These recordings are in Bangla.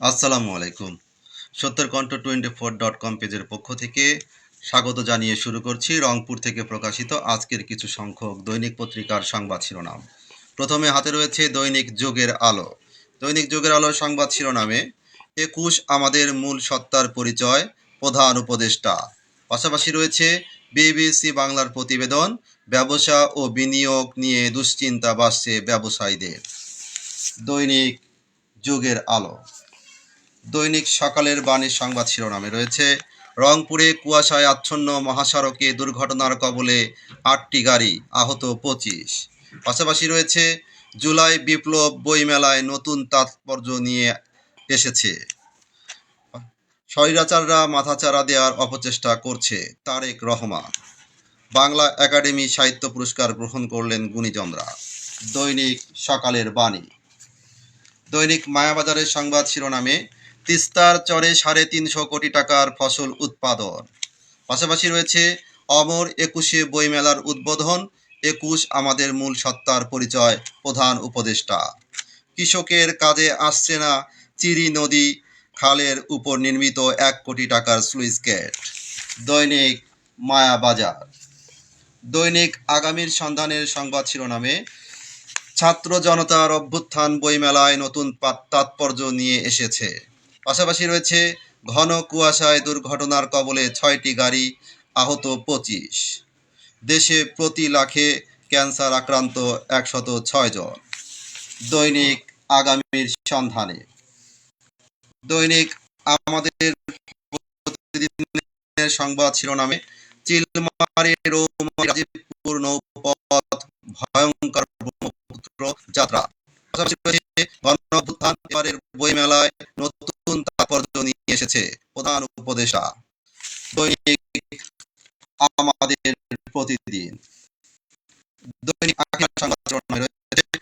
আসসালামু আলাইকুম। সত্তর কণ্ঠ টোয়েন্টি ফোর ডট কম পেজের পক্ষ থেকে স্বাগত জানিয়ে শুরু করছি রংপুর থেকে প্রকাশিত আজকের কিছু সংখ্যক দৈনিক পত্রিকার সংবাদ শিরোনাম। প্রথমে হাতে রয়েছে দৈনিক যুগের আলো। দৈনিক যুগের আলো সংবাদ শিরোনামে, একুশ আমাদের মূল সত্তার পরিচয়, প্রধান উপদেষ্টা। পাশাপাশি রয়েছে বিবিসি বাংলার প্রতিবেদন, ব্যবসা ও বিনিয়োগ নিয়ে দুশ্চিন্তা বাড়ছে ব্যবসায়ীদের। দৈনিক যুগের আলো। দৈনিক সকালের বাণীর সংবাদ শিরোনামে রয়েছে, রংপুরে কুয়াশায় আচ্ছন্ন মহাসড়কে দুর্ঘটনার কবলে আটটি গাড়ি, আহত পঁচিশ। পাশাপাশি রয়েছে, জুলাই বিপ্লব বইমেলায় নতুন তাৎপর্য নিয়ে এসেছে। স্বৈরাচাররা মাথাচাড়া দেওয়ার অপচেষ্টা করছে তারেক রহমান। বাংলা একাডেমি সাহিত্য পুরস্কার গ্রহণ করলেন গুণীজনরা। দৈনিক সকালের বাণী। দৈনিক মায়াবাজারের সংবাদ শিরোনামে তিস্তার চরে সাড়ে তিনশো কোটি টাকার ফসল উৎপাদন। পাশাপাশি রয়েছে অমর একুশে বইমেলার উদ্বোধন, একুশ আমাদের মূল সত্তার পরিচয়, প্রধান উপদেষ্টা। কৃষকের কাজে আসছে না চিরি নদী, খালের উপর নির্মিত এক কোটি টাকার স্লুইস গেট। দৈনিক মায়াবাজার দৈনিক আগামীর সন্ধানের সংবাদ শিরোনামে, ছাত্র জনতার অভ্যুত্থান বইমেলায় নতুন তাৎপর্য নিয়ে এসেছে। পাশাপাশি রয়েছে ঘন কুয়াশায় দুর্ঘটনার কবলে ছয়টি গাড়ি, আহত পঁচিশ। দেশে প্রতি লাখে ক্যান্সার আক্রান্ত একশত ছয় জন। দৈনিক আগামীর সন্ধানে। দৈনিক আমাদের সংবাদ শিরোনামে, চিলমারি রৌমারী গাজীপুর নৌপথ ভয়ঙ্কর ব্রহ্মপুত্র যাত্রা পাশাপাশি রয়েছে গণঅভ্যুত্থান এবারের বইমেলায় নতুন তাৎপর্য নিয়ে এসেছে প্রধান উপদেষ্টা। দৈনিক আমাদের প্রতিদিন। দৈনিক রয়েছে,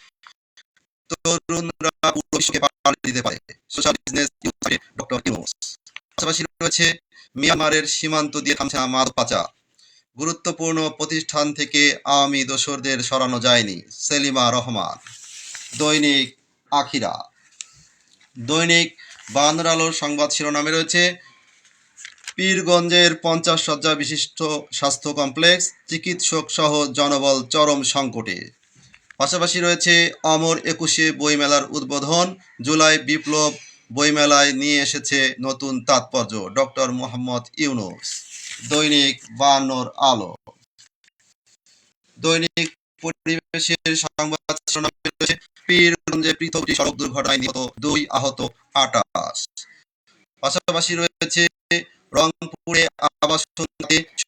তরুণরা পুরো বিশ্বকে পাল্টে দিতে পারে। সোশ্যাল বিজনেস ডক্টর পাশাপাশি রয়েছে, মিয়ানমারের সীমান্ত দিয়ে থামছে গুরুত্বপূর্ণ প্রতিষ্ঠান থেকে আওয়ামী দোসরদের সরানো যায়নি সেলিমা রহমান। দৈনিক আখিরা। দৈনিক বায়ান্নর আলোর সংবাদ শিরোনামে রয়েছে, পীরগঞ্জের পঞ্চাশ শয্যা বিশিষ্ট স্বাস্থ্য কমপ্লেক্স, চিকিৎসক সহ জনবল চরম সংকটে। পাশাপাশি রয়েছে, অমর একুশে বইমেলার উদ্বোধন, জুলাই বিপ্লব বইমেলায় নিয়ে এসেছে নতুন তাৎপর্য। ডক্টর মোহাম্মদ ইউনুস, দৈনিক বানর আলো। দৈনিক পরিবেশের সংবাদ পীরগঞ্জে পৃথক সড়ক দুর্ঘটনায় নিহত দুই আহত আটাশ। পাশাপাশি রয়েছে রংপুরে আবাসন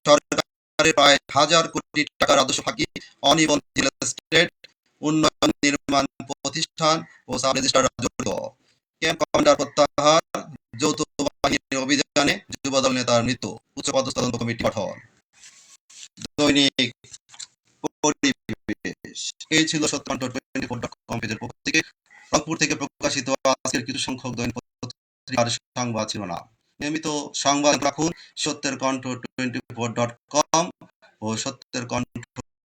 সরকারের প্রায় হাজার কোটি টাকার রাজস্ব ফাঁকি, অনিবন্ধিত এস্টেট উন্নয়ন নির্মাণ প্রতিষ্ঠান ও সাব রেজিস্ট্রার ক্যাম্প কমান্ডার প্রত্যাহার, যৌথ বাহিনীর অভিযানে যুবদল নেতার মৃত্যু উচ্চপদস্থ তদন্ত কমিটি গঠন। দৈনিক পরিবেশ, এই ছিল সত্যকণ্ঠ টোয়েন্টি ফোর পেজের পক্ষ থেকে রংপুর থেকে প্রকাশিত আজকের কিছু সংখ্যক দৈনিক পত্রিকার সংবাদ ছিল না নিয়মিত সংবাদ রাখুন সত্যের কণ্ঠ টোয়েন্টি ফোর ডট কম ও সত্যের কণ্ঠ